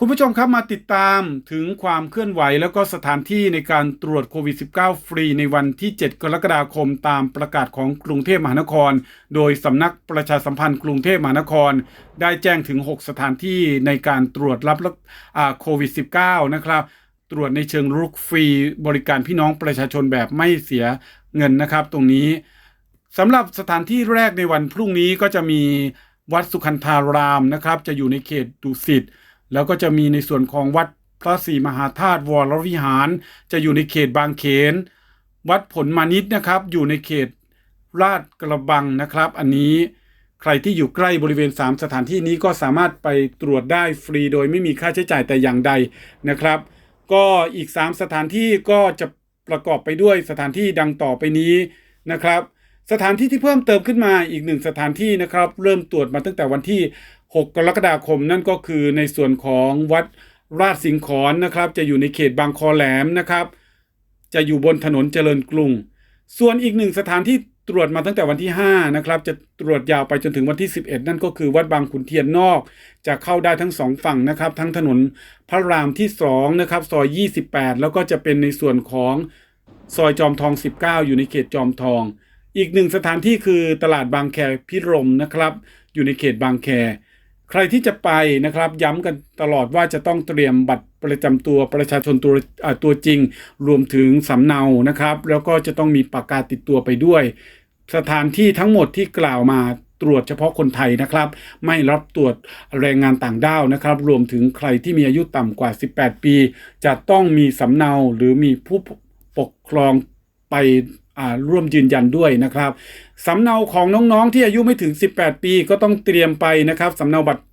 คุณผู้ชมครับมาติดตามถึงความเคลื่อนไหวแล้วก็สถานที่ในการตรวจโควิด -19 ฟรีในวันที่ 7 กรกฎาคมตามประกาศของกรุงเทพมหานคร โดยสำนักประชาสัมพันธ์กรุงเทพมหานคร ได้แจ้งถึง 6 สถานที่ในการตรวจรับโควิด -19 นะครับ ตรวจในเชิงรุกฟรีบริการพี่น้องประชาชนแบบไม่เสียเงินนะครับ ตรงนี้สำหรับสถานที่แรกในวันพรุ่งนี้ก็จะมีวัดสุขันธารามนะครับ จะอยู่ในเขตดุสิต แล้วก็จะมีในส่วนของวัดพระศรีมหาธาตุวรวิหาร จะอยู่ในเขตบางเขน วัดผลมานิดนะครับ อยู่ในเขตราชกระบังนะครับ อันนี้ใครที่อยู่ใกล้บริเวณ 3 สถานที่นี้ก็สามารถไปตรวจได้ฟรีโดยไม่มีค่าใช้จ่ายแต่อย่างใดนะครับ ก็อีก 3 สถานที่ก็จะประกอบไปด้วยสถานที่ดังต่อไปนี้นะครับ สถานที่ที่เพิ่มเติมขึ้นมาอีกหนึ่งสถานที่นะครับ เริ่มตรวจมาตั้งแต่วันที่ 6 กรกฎาคมนั่นก็คือในส่วนของวัดราชสิงห์ขอนนะครับ จะอยู่ในเขตบางคอแหลมนะครับ จะอยู่บนถนนเจริญกรุง ส่วนอีกหนึ่งสถานที่ตรวจมาตั้งแต่วันที่ 5 นะครับ จะตรวจยาวไปจนถึงวันที่ 11 นั่นก็คือวัดบางขุนเทียนนอก จะเข้าได้ทั้งสองฝั่งนะครับ ทั้งถนนพระรามที่2นะครับซอย 28 แล้วก็จะเป็นในส่วนของซอยจอมทอง 19 อยู่ในเขตจอมทอง อีกหนึ่งสถานที่คือตลาดบางแคพิรมนะครับ อยู่ในเขตบางแค ใครที่จะไปนะครับย้ำกันตลอดว่าจะต้องเตรียมบัตรประจำตัวประชาชนตัวอ่าตัวจริง รวมถึงสำเนานะครับ แล้วก็จะต้องมีปากกาติดตัวไปด้วย สถานที่ทั้งหมดที่กล่าวมาตรวจเฉพาะคนไทยนะครับ ไม่รับตรวจแรงงานต่างด้าวนะครับ รวมถึงใครที่มีอายุต่ำกว่า 18 ปี จะต้องมีสำเนาหรือมีผู้ปกครองไป ร่วมยืนยันด้วยนะครับสำเนาของน้องๆที่อายุไม่ถึง 18 ปีก็ต้องเตรียมไปนะครับสำเนาบัตร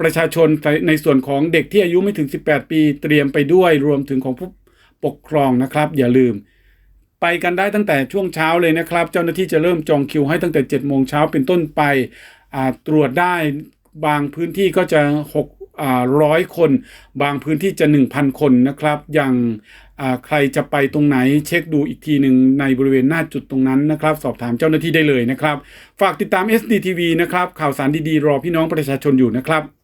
ประชาชนในส่วนของเด็กที่อายุไม่ถึง 18 ปี เตรียมไปด้วยรวมถึงของผู้ปกครองนะครับ อย่าลืม ไปกันได้ตั้งแต่ช่วงเช้าเลยนะครับ เจ้าหน้าที่จะเริ่มจองคิวให้ตั้งแต่7โมงเช้าเป็นต้นไปตรวจได้บางพื้นที่ก็จะ 6 ร้อยคน บางพื้นที่จะ 1,000 คนนะครับ อย่างอ่าใครจะไปตรงไหนเช็คดูอีกทีหนึ่งในบริเวณหน้าจุดตรงนั้นนะครับ สอบถามเจ้าหน้าที่ได้เลยนะครับ ฝากติดตาม SDTV นะครับข่าวสารดีๆ รอพี่น้องประชาชนอยู่นะครับ